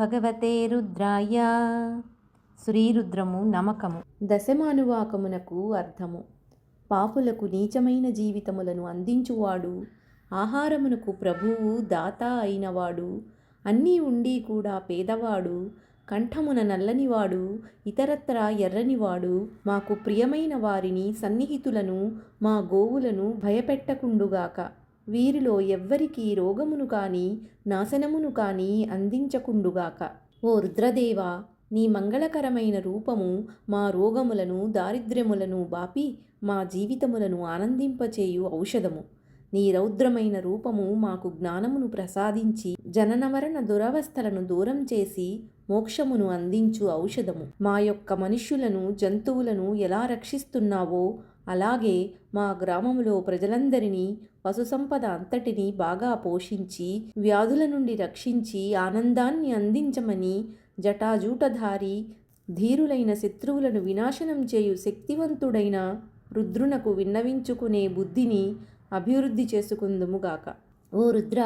భగవతే రుద్రాయ. శ్రీరుద్రము నమకము. దశమానువాకమునకు అర్థము. పాపులకు నీచమైన జీవితములను అందించువాడు. ఆహారమునకు ప్రభువు దాత అయినవాడు. అన్నీ ఉండి కూడా పేదవాడు. కంఠమున నల్లనివాడు. ఇతరత్రా ఎర్రనివాడు. మాకు ప్రియమైన వారిని సన్నిహితులను మా గోవులను భయపెట్టకుండుగాక. వీరిలో ఎవ్వరికీ రోగమును కాని నాశనమును కాని అందించకుండుగాక. ఓ రుద్రదేవ నీ మంగళకరమైన రూపము మా రోగములను దారిద్ర్యములను బాపి మా జీవితములను ఆనందింపచేయు ఔషధము. నీ రౌద్రమైన రూపము మాకు జ్ఞానమును ప్రసాదించి జననమరణ దురవస్థలను దూరం చేసి మోక్షమును అందించు ఔషధము. మా యొక్క మనుష్యులను జంతువులను ఎలా రక్షిస్తున్నావో అలాగే మా గ్రామంలో ప్రజలందరినీ పశుసంపద అంతటిని బాగా పోషించి వ్యాధుల నుండి రక్షించి ఆనందాన్ని అందించమని జటాజూటధారి ధీరులైన శత్రువులను వినాశనం చేయు శక్తివంతుడైన రుద్రునకు విన్నవించుకునే బుద్ధిని అభివృద్ధి చేసుకుందుముగాక ఓ రుద్ర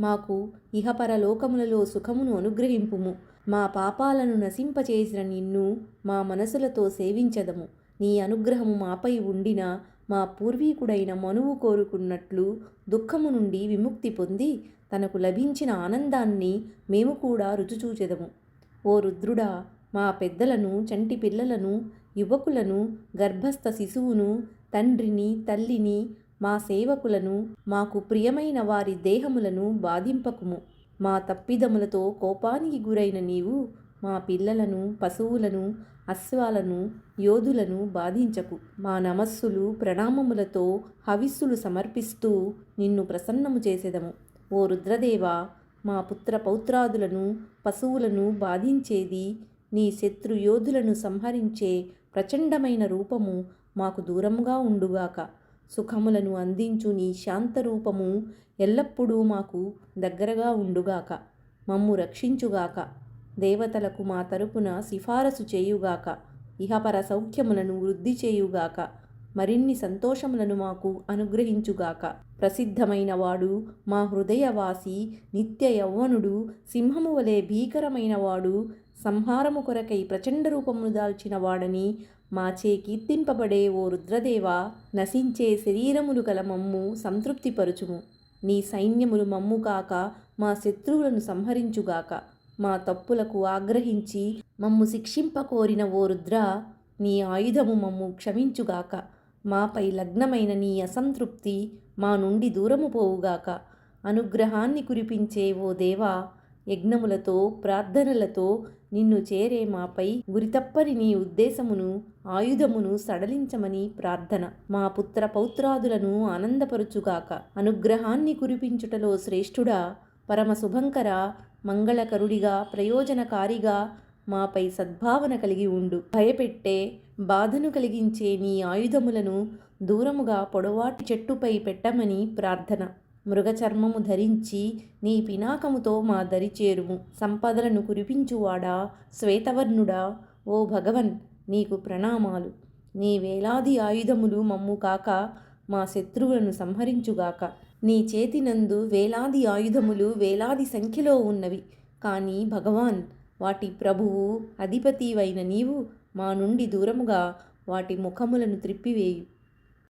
మాకు ఇహపరలోకములలో సుఖమును అనుగ్రహింపుము. మా పాపాలను నశింపచేసిన నిన్ను మా మనసులతో సేవించదము. నీ అనుగ్రహము మాపై ఉండిన మా పూర్వీకుడైన మనువు కోరుకున్నట్లు దుఃఖము నుండి విముక్తి పొంది తనకు లభించిన ఆనందాన్ని మేము కూడా రుచిచూచెదము. ఓ రుద్రుడా మా పెద్దలను చంటి పిల్లలను యువకులను గర్భస్థ శిశువును తండ్రిని తల్లిని మా సేవకులను మాకు ప్రియమైన వారి దేహములను బాధింపకుము. మా తప్పిదములతో కోపానికి గురైన నీవు మా పిల్లలను పశువులను అశ్వాలను యోధులను బాధించకు. మా నమస్సులు ప్రణామములతో హవిస్సులు సమర్పిస్తూ నిన్ను ప్రసన్నము చేసేదము. ఓ రుద్రదేవ మా పుత్ర పౌత్రాదులను పశువులను బాధించేది నీ శత్రు యోధులను సంహరించే ప్రచండమైన రూపము మాకు దూరముగా ఉండుగాక. సుఖములను అందించు నీ శాంతరూపము ఎల్లప్పుడూ మాకు దగ్గరగా ఉండుగాక. మమ్ము రక్షించుగాక. దేవతలకు మా తరపున సిఫారసు చేయుగాక. ఇహపర సౌఖ్యములను వృద్ధి చేయుగాక. మరిన్ని సంతోషములను మాకు అనుగ్రహించుగాక. ప్రసిద్ధమైన వాడు మా హృదయవాసి నిత్య యౌవనుడు సింహము వలె భీకరమైన వాడు సంహారము కొరకై ప్రచండ రూపమును దాల్చిన వాడని మాచే కీర్తింపబడే ఓ రుద్రదేవ నశించే శరీరములు గల మమ్ము సంతృప్తిపరుచుము. నీ సైన్యములు మమ్ము కాక మా శత్రువులను సంహరించుగాక మా తప్పులకు ఆగ్రహించి మమ్ము శిక్షింపకోరిన ఓ రుద్ర నీ ఆయుధము మమ్ము క్షమించుగాక మాపై లగ్నమైన నీ అసంతృప్తి మా నుండి దూరము పోవుగాక. అనుగ్రహాన్ని కురిపించే ఓ దేవా యజ్ఞములతో ప్రార్థనలతో నిన్ను చేరే మాపై గురితప్పని నీ ఉద్దేశమును ఆయుధమును సడలించమని ప్రార్థన. మా పుత్ర పౌత్రాదులను ఆనందపరుచుగాక. అనుగ్రహాన్ని కురిపించుటలో శ్రేష్ఠుడా పరమ శుభంకర మంగళకరుడిగా ప్రయోజనకారిగా మాపై సద్భావన కలిగి ఉండు. భయపెట్టే బాధను కలిగించే నీ ఆయుధములను దూరముగా పొడవాటి చెట్టుపై పెట్టమని ప్రార్థన. మృగచర్మము ధరించి నీ పినాకముతో మా దరి చేరుము. సంపదలను కురిపించువాడా? శ్వేతవర్ణుడా? ఓ భగవన్ నీకు ప్రణామాలు. నీ వేలాది ఆయుధములు మమ్ము కాక మా శత్రువులను సంహరించుగాక నీ చేతినందు వేలాది ఆయుధములు వేలాది సంఖ్యలో ఉన్నవి. కానీ భగవాన్ వాటి ప్రభువు అధిపతివైన నీవు మా నుండి దూరముగా వాటి ముఖములను త్రిప్పివేయు.